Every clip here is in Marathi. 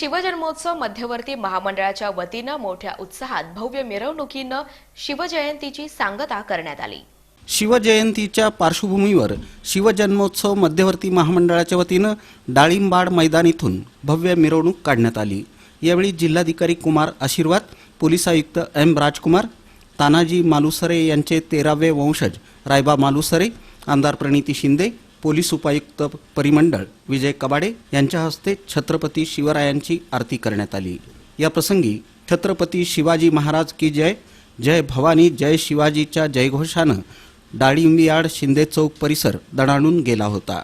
शिवजन्मोत्सव मध्यवर्ती महामंडळाच्या वतीनं मोठ्या उत्साहात भव्य मिरवणुकीनं शिवजयंतीची सांगता करण्यात आली. शिवजयंतीच्या पार्श्वभूमीवर शिवजन्मोत्सव मध्यवर्ती महामंडळाच्या वतीनं डाळिंबाड मैदान इथून भव्य मिरवणूक काढण्यात आली. यावेळी जिल्हाधिकारी कुमार आशीर्वाद पोलीस आयुक्त एम राजकुमार तानाजी मालुसरे यांचे तेरावे वंशज रायबा मालुसरे आमदार प्रणिती शिंदे पोलीस उपायुक्त परिमंडळ विजय कबाडे यांच्या हस्ते छत्रपती शिवरायांची आरती करण्यात आली. या प्रसंगी छत्रपती शिवाजी महाराज की जय जय भवानी जय शिवाजीच्या जयघोषानं डाळिंबियाड शिंदे चौक परिसर दणाणून गेला होता.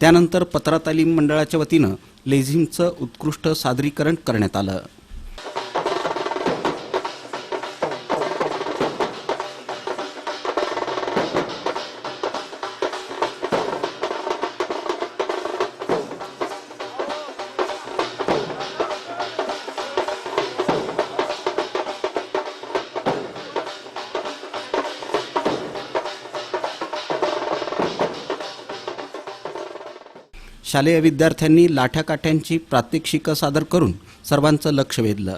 त्यानंतर पत्रा तालीम मंडळाच्या वतीनं लेझिमचं उत्कृष्ट सादरीकरण करण्यात आलं. शालेय विद्यार्थ्यांनी लाठ्याकाठ्यांची प्रात्यक्षिकं सादर करून सर्वांचं लक्ष वेधलं.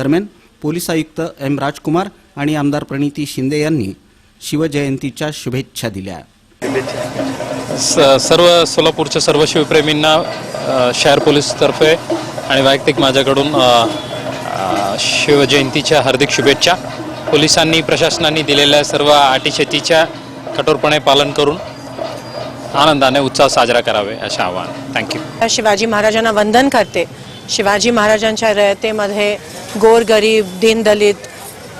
दरम्यान पोलीस आयुक्त एम राजकुमार आणि आमदार प्रणिती शिंदे यांनी शिवजयंतीच्या शुभेच्छा दिल्या. स- सर्व सोलापूरच्या सर्व शिवप्रेमींना शहर पोलीसतर्फे आणि वैयक्तिक माझ्याकडून शिवजयंतीच्या हार्दिक शुभेच्छा. पोलिसांनी प्रशासनाने दिलेल्या सर्व अटीशतीच्या कठोरपणे पालन करून आनंदाने उत्साह साजरा करावे असे आवाहन. थँक्यू शिवाजी महाराजांना वंदन करते. शिवाजी महाराजांच्या रयतेमध्ये गोरगरीब दीनदलित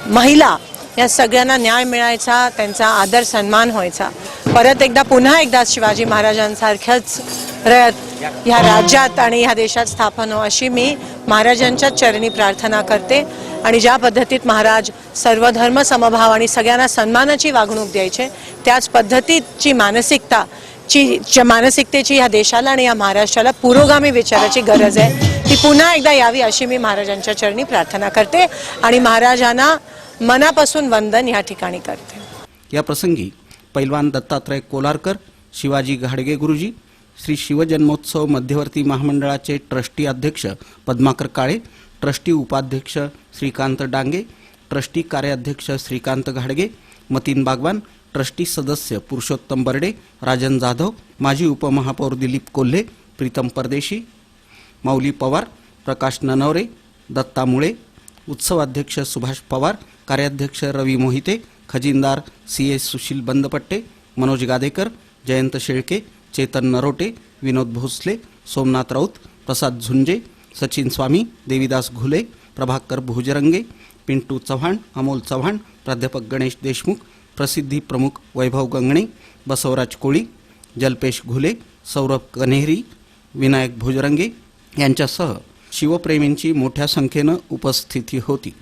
महिला या सगळ्यांना न्याय मिळायचा त्यांचा आदर सन्मान व्हायचा. परत एकदा पुन्हा एकदा शिवाजी महाराजांसारख्याच रयत ह्या राज्यात आणि ह्या देशात स्थापन हो अशी मी महाराजांच्या चरणी प्रार्थना करते. आणि ज्या पद्धतीत महाराज सर्व धर्म समभाव आणि सगळ्यांना सन्मानाची वागणूक द्यायचे त्याच पद्धतीची मानसिकता ची च्या मानसिकतेची ह्या देशाला आणि या महाराष्ट्राला पुरोगामी विचाराची गरज आहे. ती पुन्हा एकदा यावी अशी मी महाराजांच्या चरणी प्रार्थना करते आणि महाराजांना मनापासून वंदन या ठिकाणी करते. या प्रसंगी पैलवान दत्तात्रय कोलारकर शिवाजी घाडगे गुरुजी श्री शिवजन्मोत्सव मध्यवर्ती महामंडळाचे ट्रस्टी अध्यक्ष पद्माकर काळे ट्रस्टी उपाध्यक्ष श्रीकांत डांगे ट्रस्टी कार्याध्यक्ष श्रीकांत घाडगे मतीन बागवान ट्रस्टी सदस्य पुरुषोत्तम बर्डे राजन जाधव माजी उपमहापौर दिलीप कोल्हे प्रीतम परदेशी माऊली पवार प्रकाश ननवरे दत्ता मुळे उत्सवाध्यक्ष सुभाष पवार कार्याध्यक्ष रवी मोहिते खजिनदार सी एस सुशील बंदपट्टे मनोज गादेकर जयंत शेळके चेतन नरोटे विनोद भोसले सोमनाथ राऊत प्रसाद झुंजे सचिन स्वामी देविदास घुले प्रभाकर भुजरंगे पिंटू चव्हाण अमोल चव्हाण प्राध्यापक गणेश देशमुख प्रसिद्धी प्रमुख वैभव गंगणे बसवराज कोळी जल्पेश घुले सौरभ कन्हेरी विनायक भुजरंगे यांच्यासह शिवप्रेमींची मोठ्या संख्येनं उपस्थिती होती.